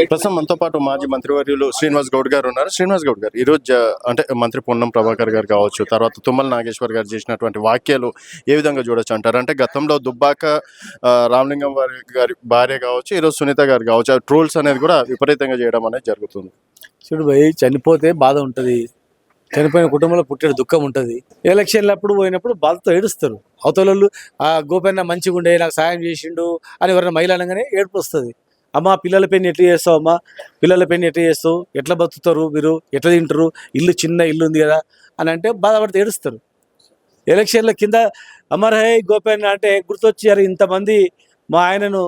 ప్రస్తుతం మనతో పాటు మాజీ మంత్రివర్యులు శ్రీనివాస్ గౌడ్ గారు ఉన్నారు. శ్రీనివాస్ గౌడ్ గారు ఈరోజు అంటే మంత్రి పొన్నం ప్రభాకర్ గారు కావచ్చు తర్వాత తుమ్మల నాగేశ్వర్ గారు చేసినటువంటి వాక్యాలు ఏ విధంగా చూడొచ్చు అంటారు? అంటే గతంలో దుబ్బాక రామలింగం వారి గారి భార్య కావచ్చు ఈరోజు సునీత గారు కావచ్చు ఆ ట్రోల్స్ అనేది కూడా విపరీతంగా చేయడం అనేది జరుగుతుంది. చూడు భయ్ చనిపోతే బాధ ఉంటుంది. చనిపోయిన కుటుంబంలో పుట్టిన దుఃఖం ఉంటుంది. ఎలక్షన్లు అప్పుడు పోయినప్పుడు బాధతో ఏడుస్తారు. అవతల ఆ గోపన్న మంచిగా ఉండే నాకు సాయం చేసిండు అని ఎవరైనా మహిళ అనగానే ఏడుపు వస్తుంది. అమ్మా పిల్లల పెళ్ళి ఎట్లా చేస్తావు అమ్మా? పిల్లల పెళ్ళి ఎట్లా చేస్తావు? ఎట్లా బతుకుతారు మీరు? ఎట్లా తింటారు? ఇల్లు చిన్న ఇల్లు ఉంది కదా? అని అంటే బాధపడితే ఏడుస్తారు. ఎలక్షన్ల కింద అమర్ హై గోపన్న అంటే గుర్తొచ్చి అరే ఇంతమంది మా ఆయనను.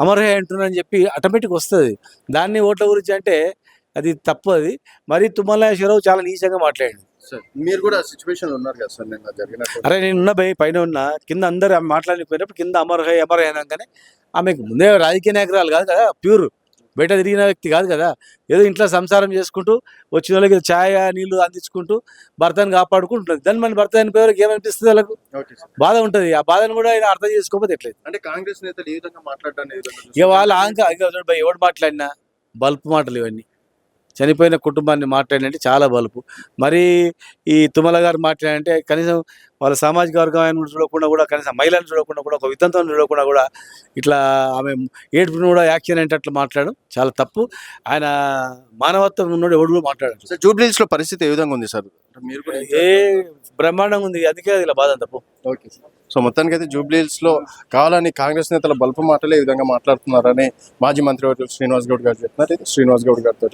అమర్ హై అంటున్నారని చెప్పి ఆటోమేటిక్ వస్తుంది. దాన్ని ఓట్ల గురించి అంటే అది తప్పు అది. మరి తుమ్మలేశ్వరరావు చాలా నీచంగా మాట్లాడాడు. సార్ మీరు కూడా సిచ్యువేషన్ ఉన్నారు కదా సార్ నిన్న జరిగిన అరే నేను ఉన్న భయ్ పైన ఉన్నా. కింద అందరు మాట్లాడిపోయినప్పుడు కింద అమర్ హై అమర్ హై అనగానే ఆమెకు ముందే రాజకీయ నాయకురాలు కాదు కదా ప్యూర్ బయట తిరిగిన వ్యక్తి కాదు కదా. ఏదో ఇంట్లో సంసారం చేసుకుంటూ వచ్చిన వాళ్ళకి ఛాయ్ నీళ్ళు అందించుకుంటూ భర్తను కాపాడుకుంటుంది దాన్ని మన భర్త చనిపోయేవారికి ఏమనిపిస్తుంది వాళ్ళకు? బాధ ఉంటుంది. ఆ బాధను కూడా ఆయన అర్థం చేసుకోకపోతే ఎట్లేదు అంటే కాంగ్రెస్ నేతలు ఏ విధంగా మాట్లాడడానికి వాళ్ళ ఆంక ఎవడు మాట్లాడినా బల్పు మాటలు ఇవన్నీ. చనిపోయిన కుటుంబాన్ని మాట్లాడినంటే చాలా బలుపు. మరి ఈ తుమ్మల గారు మాట్లాడంటే కనీసం వాళ్ళ సామాజిక వర్గం చూడకుండా కూడా కనీసం మహిళలను చూడకుండా కూడా ఒక వితంతం చూడకుండా కూడా ఇట్లా ఆమె ఏడుపును కూడా యాక్షన్ అంటే అట్లా మాట్లాడడం చాలా తప్పు. ఆయన మానవత్వం ఉన్నాడు ఎవడు కూడా మాట్లాడారు సార్ జూబ్లీస్లో పరిస్థితి ఏ విధంగా ఉంది సార్? మీరు కూడా ఏ బ్రహ్మాండంగా ఉంది. అందుకే ఇలా బాధ తప్పు. ఓకే సో మొత్తానికి అయితే జూబ్లీహిల్స్లో కావాలని కాంగ్రెస్ నేతల బల్పు మాటలే ఈ విధంగా మాట్లాడుతున్నారని మాజీ మంత్రివర్యులు శ్రీనివాస్ గౌడ్ గారు చెప్తున్నారు ఇది శ్రీనివాస్ గౌడ్ గారితో